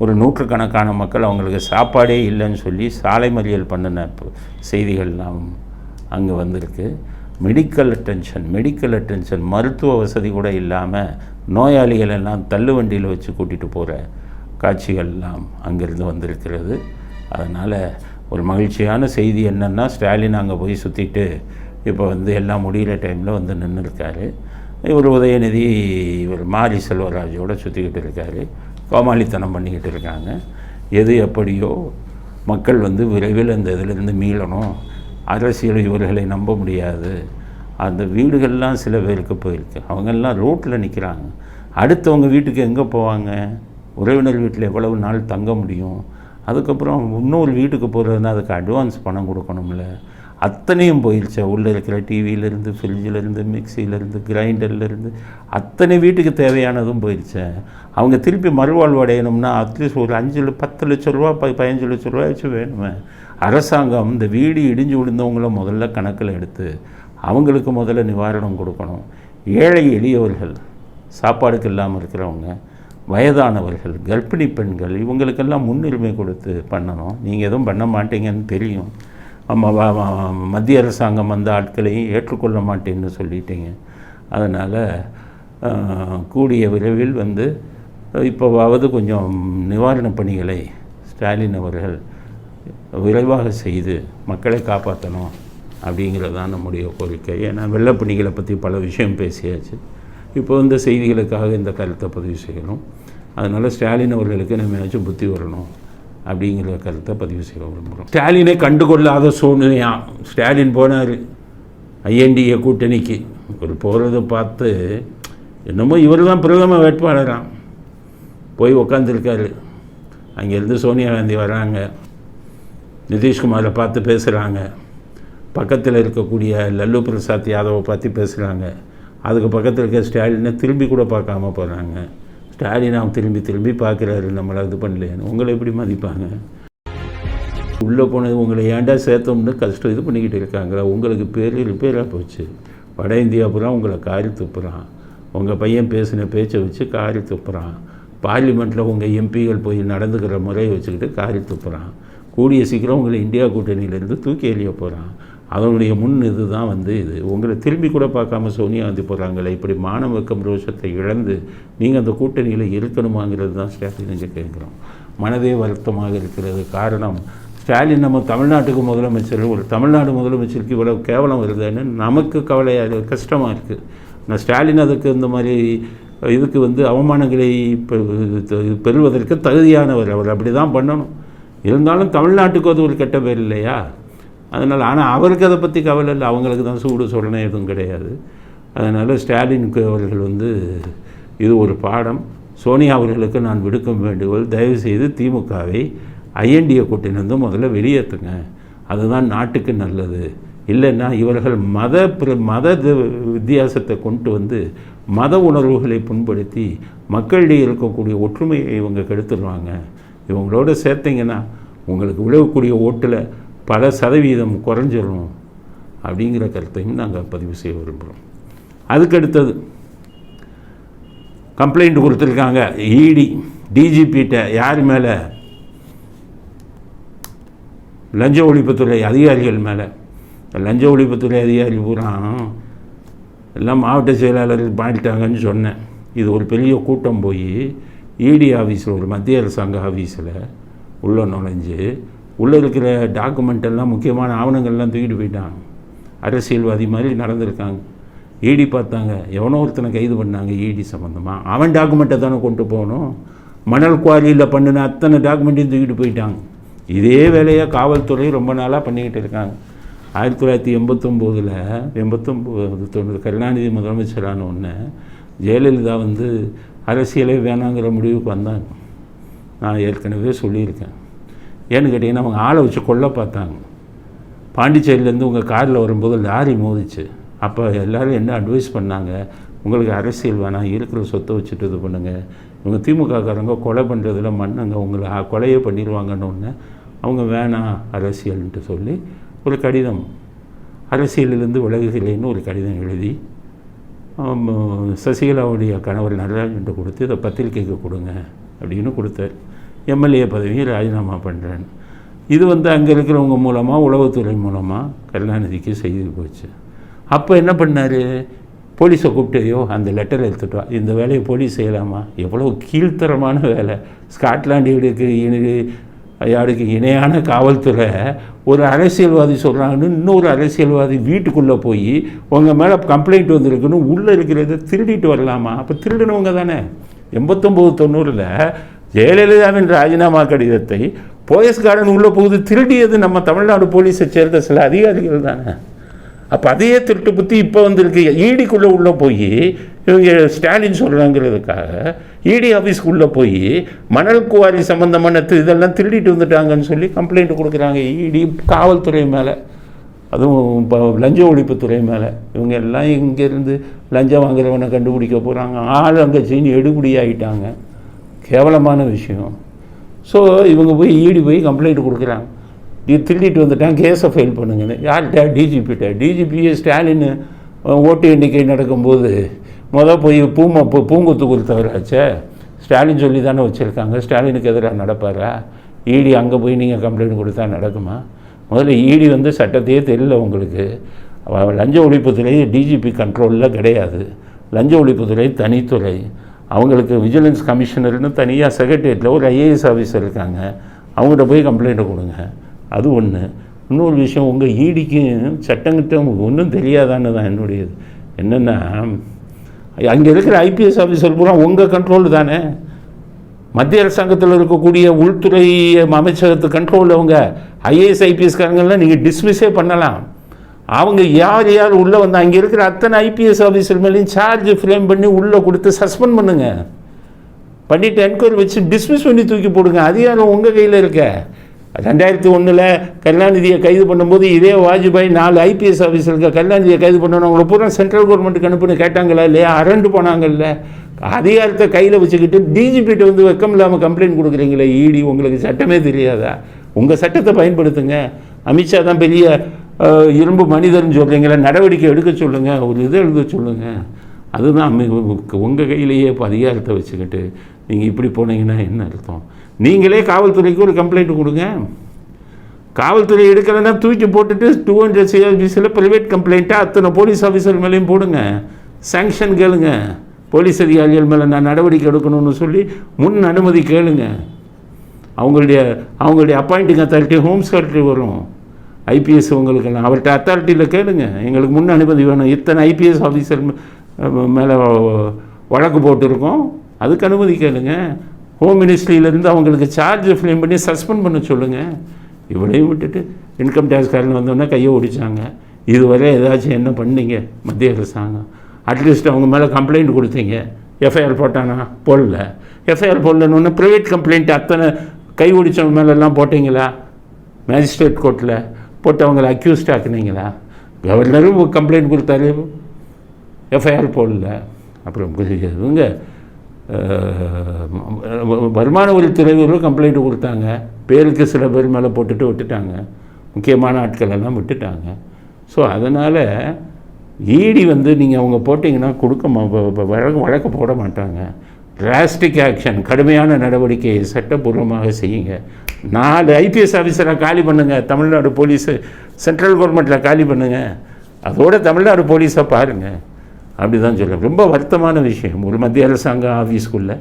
ஒரு நூற்றுக்கணக்கான மக்கள் அவங்களுக்கு சாப்பாடே இல்லைன்னு சொல்லி சாலை மறியல் பண்ணின செய்திகள்லாம் அங்கே வந்திருக்கு. மெடிக்கல் அட்டென்ஷன் மெடிக்கல் அட்டென்ஷன் மருத்துவ வசதி கூட இல்லாமல் நோயாளிகள் எல்லாம் தள்ளு வண்டியில் வச்சு கூட்டிகிட்டு போகிற காட்சிகள்லாம் அங்கேருந்து வந்திருக்கிறது. அதனால் ஒரு மகிழ்ச்சியான செய்தி என்னென்னா ஸ்டாலின் அங்கே போய் சுற்றிட்டு இப்போ வந்து எல்லாம் முடிகிற டைமில் வந்து நின்றுருக்காரு இவர் உதயநிதி இவர் மாரி செல்வராஜோட சுற்றிக்கிட்டு இருக்காரு. கோமாளித்தனம் பண்ணிக்கிட்டு இருக்காங்க. எது எப்படியோ மக்கள் வந்து விரைவில் அந்த இதிலேருந்து மீளணும். அரசியல் இவர்களை நம்ப முடியாது. அந்த வீடுகள்லாம் சில பேருக்கு போயிருக்கு. அவங்கெல்லாம் ரோட்டில் நிற்கிறாங்க அடுத்தவங்க வீட்டுக்கு எங்கே போவாங்க? உறவினர் வீட்டில் எவ்வளவு நாள் தங்க முடியும்? அதுக்கப்புறம் இன்னொரு வீட்டுக்கு போகிறதுனா அதுக்கு அட்வான்ஸ் பணம் கொடுக்கணும்ல. அத்தனையும் போயிடுச்சா. உள்ளே இருக்கிற டிவியிலேருந்து ஃப்ரிட்ஜிலேருந்து மிக்சியிலேருந்து கிரைண்டர்லேருந்து அத்தனை வீட்டுக்கு தேவையானதும் போயிடுச்சு. அவங்க திருப்பி மறுவாழ்வு அடையணும்னா அட்லீஸ்ட் ஒரு அஞ்சு பத்து லட்ச ரூபா ப பதினஞ்சு லட்ச ரூபாயாச்சும் வேணுமே. அரசாங்கம் இந்த வீடு இடிஞ்சு விழுந்தவங்கள முதல்ல கணக்கில் எடுத்து அவங்களுக்கு முதல்ல நிவாரணம் கொடுக்கணும். ஏழை எளியவர்கள் சாப்பாடுக்கு இல்லாமல் இருக்கிறவங்க வயதானவர்கள் கர்ப்பிணி பெண்கள் இவங்களுக்கெல்லாம் முன்னுரிமை கொடுத்து பண்ணணும். நீங்கள் எதுவும் பண்ண மாட்டீங்கன்னு தெரியும். மத்திய அரசாங்கம் வந்த ஆட்களையும் ஏற்றுக்கொள்ள மாட்டேன்னு சொல்லிட்டீங்க. அதனால் கூடிய விரைவில் வந்து இப்போவாவது கொஞ்சம் நிவாரணப் பணிகளை ஸ்டாலின் அவர்கள் விரைவாக செய்து மக்களை காப்பாற்றணும் அப்படிங்கிறது தான் நம்முடைய கோரிக்கை. ஏன்னா வெள்ளப்பணிகளை பற்றி பல விஷயம் பேசியாச்சு. இப்போ இந்த செய்திகளுக்காக இந்த கருத்தை பதிவு செய்யணும். அதனால் ஸ்டாலின் அவர்களுக்கு நம்ம புத்தி வரணும். அப்படிங்கிற கருத்தை பதிவு செய்ய விரும்புகிறோம். ஸ்டாலினை கண்டுகொள்ளாத சூழ்நிலையா ஸ்டாலின் போனார். ஐஎன்டிஏ கூட்டணிக்கு. இவர் போகிறத பார்த்து என்னமோ இவர் தான் பிரதம வேட்பாளராம். போய் உக்காந்துருக்காரு. அங்கேருந்து சோனியா காந்தி வராங்க. நிதிஷ்குமாரை பார்த்து பேசுகிறாங்க பக்கத்தில் இருக்கக்கூடிய லல்லு பிரசாத் யாதவை பார்த்து பேசுகிறாங்க அதுக்கு பக்கத்தில் இருக்க ஸ்டாலினை திரும்பி கூட பார்க்காம போகிறாங்க ஸ்டாலின் அவன் திரும்பி திரும்பி பார்க்குறாரு நம்மளை இது பண்ணலையான்னு. உங்களை எப்படி மதிப்பாங்க? உள்ளே போனது உங்களை ஏன்டா சேர்த்தோம்னு கஷ்டம் இது பண்ணிக்கிட்டு இருக்காங்களா உங்களுக்கு பேர் ரிப்பேராக போச்சு. வட இந்தியா பூரா உங்களை காரி துப்புறான். உங்கள் பையன் பேசின பேச்சை வச்சு காரி துப்புறான். பார்லிமெண்ட்டில் உங்கள் எம்பிகள் போய் நடந்துக்கிற முறையை வச்சுக்கிட்டு காரி துப்புறான். கூடிய சீக்கிரம் உங்களை இந்தியா கூட்டணியிலேருந்து தூக்கி எறிய போகிறான் அதனுடைய முன் இது தான் வந்து இது. உங்களை திரும்பி கூட பார்க்காம சோனியா காந்தி போகிறாங்களே இப்படி மானவக்கம் ரோஷத்தை இழந்து நீங்கள் அந்த கூட்டணியில் இருக்கணுமாங்கிறது தான் ஸ்டாலினுக்கு கேட்குறோம். மனதே வருத்தமாக இருக்கிறது. காரணம் ஸ்டாலின் நம்ம தமிழ்நாட்டுக்கு முதலமைச்சர் ஒரு தமிழ்நாடு முதலமைச்சருக்கு இவ்வளவு கேவலம் வருதுன்னு நமக்கு கவலையாக கஷ்டமாக இருக்குது நான் ஸ்டாலின் அதுக்கு இந்த மாதிரி இதுக்கு வந்து அவமானங்களை பெ- பெறுவதற்கு தகுதியானவர். அவர் அப்படி தான் பண்ணணும். இருந்தாலும் தமிழ்நாட்டுக்கு அது ஒரு கெட்ட பேர் இல்லையா? அதனால் ஆனால் அவருக்கு அதை பற்றி கவலை இல்லை. அவங்களுக்கு தான் சூடு சொரணை எதுவும் கிடையாது. அதனால் ஸ்டாலினுக்கு அவர்கள் வந்து இது ஒரு பாடம். சோனியா அவர்களுக்கு நான் விடுக்கும் வேண்டுகோள் தயவுசெய்து திமுகவை ஐஎன்டிஏ கூட்டிலிருந்து முதல்ல வெளியேற்றுங்க. அதுதான் நாட்டுக்கு நல்லது. இல்லைன்னா இவர்கள் மத பிர- மத தி- வித்தியாசத்தை கொண்டு வந்து மத உணர்வுகளை புண்படுத்தி மக்களிடையே இருக்கக்கூடிய ஒற்றுமையை இவங்க கெடுத்துடுவாங்க. இவங்களோட சேர்த்தீங்கன்னா உங்களுக்கு விழக்கூடிய ஓட்டில் பல சதவீதம் குறைஞ்சிடும் அப்படிங்கிற கருத்தையும் நாங்கள் பதிவு செய்ய விரும்புகிறோம் அதுக்கு அடுத்தது கம்ப்ளைண்ட் கொடுத்துருக்காங்க. இடி டிஜிபிட்ட யார் மேலே? லஞ்ச ஒழிப்புத்துறை அதிகாரிகள் மேலே. லஞ்ச ஒழிப்புத்துறை அதிகாரி பூரா எல்லாம் மாவட்ட செயலாளர்கள் மாட்டிட்டாங்கன்னு சொன்னேன். இது ஒரு பெரிய கூட்டம் போய் இடி ஆஃபீஸில் ஒரு மத்திய அரசாங்க ஆஃபீஸில் உள்ளே நுழைஞ்சு உள்ளே இருக்கிற டாக்குமெண்ட் எல்லாம் முக்கியமான ஆவணங்கள்லாம் தூக்கிட்டு போயிட்டாங்க. அரசியல்வாதி மாதிரி நடந்திருக்காங்க. ஈடி பார்த்தாங்க. எவனோ ஒருத்தனை கைது பண்ணாங்க இடி சம்மந்தமாக அவன் டாக்குமெண்ட்டை தானே கொண்டு போகணும். மணல் குவாரியில் பண்ணின அத்தனை டாக்குமெண்ட்டையும் தூக்கிட்டு போயிட்டாங்க. இதே வேலையாக காவல்துறை ரொம்ப நாளாக பண்ணிக்கிட்டு இருக்காங்க. ஆயிரத்தி தொள்ளாயிரத்தி எண்பத்தொம்போதில் எண்பத்தொம்போது தொண்ணூறு கருணாநிதி முதலமைச்சரான ஒன்று ஜெயலலிதா வந்து அரசியலே வேணாங்கிற முடிவுக்கு வந்தாங்க. நான் ஏற்கனவே சொல்லியிருக்கேன். ஏன்னு கேட்டிங்கன்னா அவங்க ஆளை வச்சு கொல்ல பார்த்தாங்க. பாண்டிச்சேரியிலேருந்து உங்கள் காரில் வரும்போது லாரி மோதிச்சு. அப்போ எல்லோரும் என்ன அட்வைஸ் பண்ணாங்க? உங்களுக்கு அரசியல் வேணாம் இருக்கிற சொத்தை வச்சுட்டு இது பண்ணுங்கள் இவங்க திமுகக்காரங்க கொலை பண்ணுறதுல மண்ணுங்க உங்களை கொலையே பண்ணிடுவாங்கன்னு ஒன்று அவங்க வேணாம் அரசியல்ன்ட்டு சொல்லி ஒரு கடிதம். அரசியலிலிருந்து விலகுகிறேன்னு ஒரு கடிதம் எழுதி சசிகலாவுடைய கணவர் நடராஜன்ட்டு கொடுத்து இதை பத்திரிக்கைக்கு கொடுங்க அப்படின்னு கொடுத்தார். எம்எல்ஏ பதவியை ராஜினாமா பண்ணுறேன்னு இது வந்து அங்கே இருக்கிறவங்க மூலமாக உளவுத்துறை மூலமாக கருணாநிதிக்கு செய்தி போச்சு. அப்போ என்ன பண்ணார்? போலீஸை கூப்பிட்டையோ அந்த லெட்டர் எடுத்துட்டோம் இந்த வேலையை போலீஸ் செய்யலாமா? எவ்வளோ கீழ்த்தரமான வேலை. ஸ்காட்லாண்டுக்கு இணை யாருக்கு இணையான காவல்துறை ஒரு அரசியல்வாதி சொல்கிறாங்கன்னு இன்னொரு அரசியல்வாதி வீட்டுக்குள்ளே போய் உங்கள் மேலே கம்ப்ளைண்ட் வந்திருக்குன்னு உள்ளே இருக்கிறத திருடிட்டு வரலாமா? அப்போ திருடினவங்க தானே. எண்பத்தொம்போது தொண்ணூறில் ஜெயலலிதாவின் ராஜினாமா கடிதத்தை போயஸ் கார்டன் உள்ளே போகுது திருடியது நம்ம தமிழ்நாடு போலீஸை சேர்ந்த சில அதிகாரிகள் தானே. அப்போ அதையே திருட்டு புத்தி இப்போ வந்திருக்கு. ஈடிக்குள்ளே உள்ளே போய் இவங்க ஸ்டாலின் சொல்கிறாங்கிறதுக்காக இடி ஆஃபீஸ்க்குள்ளே போய் மணல் குவாரி சம்மந்தமான இதெல்லாம் திருடிட்டு வந்துட்டாங்கன்னு சொல்லி கம்ப்ளைண்ட் கொடுக்குறாங்க. இடி காவல்துறை மேலே. அதுவும் இப்போ லஞ்ச ஒழிப்புத்துறை மேலே. இவங்க எல்லாம் இங்கேருந்து லஞ்சம் வாங்குறவனை கண்டுபிடிக்க போகிறாங்க ஆள் அங்கே செஞ்சு எடுபடி ஆகிட்டாங்க கேவலமான விஷயம். ஸோ இவங்க போய் ஈடி போய் கம்ப்ளைண்ட் கொடுக்குறாங்க. இது திருடிட்டு வந்துட்டான் கேஸை ஃபைல் பண்ணுங்கன்னு. யார்கிட்ட? டிஜிபிட்ட டிஜிபியை ஸ்டாலின் ஓட்டு எண்ணிக்கை நடக்கும்போது மொதல் போய் பூமா பூ பூங்குத்து கொடுத்தவராச்சே ஸ்டாலின் சொல்லி தானே வச்சுருக்காங்க. ஸ்டாலினுக்கு எதிராக நடப்பாரா? ஈடி அங்கே போய் நீங்கள் கம்ப்ளைண்ட் கொடுத்தா நடக்குமா? முதல்ல ஈடி வந்து சட்டத்தையே தெரியல உங்களுக்கு. லஞ்ச ஒழிப்புத்துறை டிஜிபி கண்ட்ரோலில் கிடையாது. லஞ்ச ஒழிப்புத்துறை தனித்துறை. அவங்களுக்கு விஜிலன்ஸ் கமிஷனர்னு தனியாக செக்ரட்டரியேட்டில் ஒரு ஐஏஎஸ் ஆஃபீஸர் இருக்காங்க. அவங்கள்ட்ட போய் கம்ப்ளைண்ட்டை கொடுங்க. அது ஒன்று இன்னொரு விஷயம் உங்கள் ஈடிக்கும் சட்டங்கிட்ட ஒன்றும் தெரியாதான்னு தான் என்னுடையது. என்னென்னா அங்கே இருக்கிற ஐபிஎஸ் ஆஃபீஸர் பூரா உங்கள் கண்ட்ரோல் தானே? மத்திய அரசாங்கத்தில் இருக்கக்கூடிய உள்துறை அமைச்சகத்து கண்ட்ரோல் அவங்க. ஐஏஎஸ் ஐபிஎஸ்காரங்கள்லாம் நீங்கள் டிஸ்மிஸே பண்ணலாம். அவங்க யார் யார் உள்ளே வந்து அங்கே இருக்கிற அத்தனை ஐபிஎஸ் ஆஃபீஸர் மேலேயும் சார்ஜ் ஃப்ரேம் பண்ணி உள்ளே கொடுத்து சஸ்பெண்ட் பண்ணுங்க. பண்ணிட்டு என்கொயரி வச்சு டிஸ்மிஸ் பண்ணி தூக்கி போடுங்க. அதிகாரம் உங்கள் கையில் இருக்க? ரெண்டாயிரத்தி ஒன்றில் கருணாநிதியை கைது பண்ணும்போது இதே வாஜ்பாய் நாலு ஐபிஎஸ் ஆஃபீஸருக்கு கருணாநிதியை கைது பண்ணணும் அவங்கள பூரா சென்ட்ரல் கவர்மெண்ட்டுக்கு அனுப்புன்னு கேட்டாங்களா இல்லையா? அரண்டு போனாங்கல்ல. அதிகாரத்தை கையில் வச்சுக்கிட்டு டிஜிபிகிட்ட வந்து வெக்கம் இல்லாமல் கம்ப்ளைண்ட் கொடுக்குறீங்களே இடி உங்களுக்கு சட்டமே தெரியாதா? உங்கள் சட்டத்தை பயன்படுத்துங்க. அமித்ஷா தான் பெரிய இரும்பு மனிதர்னு சொல்கிறீங்களா நடவடிக்கை எடுக்க சொல்லுங்கள் ஒரு இது எழுத சொல்லுங்கள் அதுதான் உங்கள் கையிலேயே இப்போ அதிகாரத்தை வச்சுக்கிட்டு நீங்கள் இப்படி போனீங்கன்னா என்ன அர்த்தம்? நீங்களே காவல்துறைக்கு ஒரு கம்ப்ளைண்ட் கொடுங்க. காவல்துறை எடுக்கலைன்னா தூக்கி போட்டுட்டு டூ ஹண்ட்ரட் சிஆர்பிசியில் ப்ரைவேட் கம்ப்ளைண்ட்டாக அத்தனை போலீஸ் ஆஃபீஸர் மேலேயும் போடுங்க. சேங்ஷன் கேளுங்க. போலீஸ் அதிகாரிகள் மேலே நான் நடவடிக்கை எடுக்கணும்னு சொல்லி முன் அனுமதி கேளுங்க. அவங்களுடைய அவங்களுடைய அப்பாயிண்டிங் அத்தாரிட்டி ஹோம் செக்ரட்டரி வரும். ஐபிஎஸ் உங்களுக்கெல்லாம் அவர்கிட்ட அத்தாரிட்டியில் கேளுங்க. எங்களுக்கு முன் அனுமதி வேணும். இத்தனை ஐபிஎஸ் ஆஃபீஸர் மேலே வழக்கு போட்டிருக்கோம். அதுக்கு அனுமதி கேளுங்க. ஹோம் மினிஸ்ட்ரியிலேருந்து அவங்களுக்கு சார்ஜ் ஃப்ளேம் பண்ணி சஸ்பெண்ட் பண்ண சொல்லுங்கள் இவளையும் விட்டுட்டு இன்கம் டேக்ஸ்காரன் வந்தோடனே கையை ஒடிச்சாங்க. இதுவரை ஏதாச்சும் என்ன பண்ணீங்க? மத்திய அரசாங்கம். அட்லீஸ்ட் அவங்க மேலே கம்ப்ளைண்ட் கொடுத்தீங்க. எஃப்ஐஆர் போட்டானா? போடல. எஃப்ஐஆர் போடலன்னு ப்ரைவேட் கம்ப்ளைண்ட் அத்தனை கை ஒடிச்சவங்க மேலெல்லாம் போட்டிங்களா? மேஜிஸ்ட்ரேட் கோர்ட்டில் போட்டு அவங்கள அக்யூஸ்ட் ஆக்குனீங்களா கவர்னரும் கம்ப்ளைண்ட் கொடுத்தாரு. எஃப்ஐஆர் போடல. அப்புறம் இவங்க வருமான வரித்துறை ஒரு கம்ப்ளைண்ட் கொடுத்தாங்க. பேருக்கு சில பேர் மேலே போட்டுட்டு விட்டுட்டாங்க. முக்கியமான ஆட்கள் எல்லாம் விட்டுட்டாங்க. ஸோ அதனால் ஈடி வந்து நீங்கள் அவங்க போட்டிங்கன்னா கொடுக்க மா- வழக்கு வழக்கு போட மாட்டாங்க. டிராஸ்டிக் ஆக்ஷன் கடுமையான நடவடிக்கையை சட்டபூர்வமாக செய்யுங்க. நாலு ஐபிஎஸ் ஆஃபீஸரை காலி பண்ணுங்கள் தமிழ்நாடு போலீஸு சென்ட்ரல் கவர்மெண்ட்டில் காலி பண்ணுங்கள் அதோட தமிழ்நாடு போலீஸை பாருங்கள் அப்படி தான் சொல்லுவேன் ரொம்ப வருத்தமான விஷயம். ஒரு மத்திய அரசாங்க ஆஃபீஸ்க்குள்ளே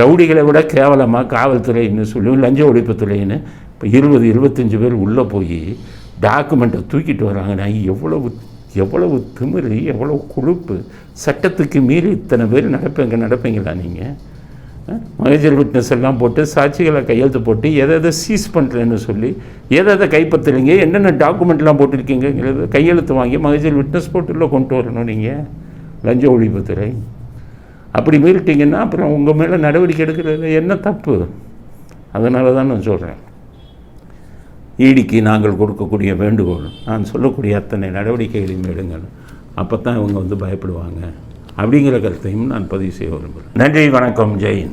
ரவுடிகளை விட கேவலமாக காவல்துறைன்னு சொல்லி லஞ்ச ஒழிப்புத்துறைன்னு இப்போ இருபது இருபத்தஞ்சி பேர் உள்ளே போய் டாக்குமெண்ட்டை தூக்கிட்டு வராங்கன்னா எவ்வளவு எவ்வளவு திமிரு எவ்வளவு கொழுப்பு சட்டத்துக்கு மீறி இத்தனை பேர் நடப்பீங்க நடப்பீங்களா நீங்கள் மகஜர் விட்னஸ் எல்லாம் போட்டு சாட்சிகளை கையெழுத்து போட்டு எதை எதை சீஸ் பண்ணுறேன்னு சொல்லி எதை எதை கைப்பற்றுறீங்க என்னென்ன டாக்குமெண்ட்லாம் போட்டிருக்கீங்கிறது கையெழுத்து வாங்கி மகஜர் விட்னஸ் போட்டுள்ள கொண்டு வரணும் நீங்கள் லஞ்ச ஒழிப்புத்துறை. அப்படி மீறிட்டீங்கன்னா அப்புறம் உங்கள் மேலே நடவடிக்கை எடுக்கிறது என்ன தப்பு? அதனால தான் நான் சொல்கிறேன் ஈடிக்கு நாங்கள் கொடுக்கக்கூடிய வேண்டுகோள். நான் சொல்லக்கூடிய அத்தனை நடவடிக்கைகளையும் எடுங்கள். அப்போ தான் இவங்க வந்து பயப்படுவாங்க. அப்படிங்கிற கருத்தையும் நான் பதிவு செய்ய விரும்புகிறேன். நன்றி வணக்கம். ஜெயின்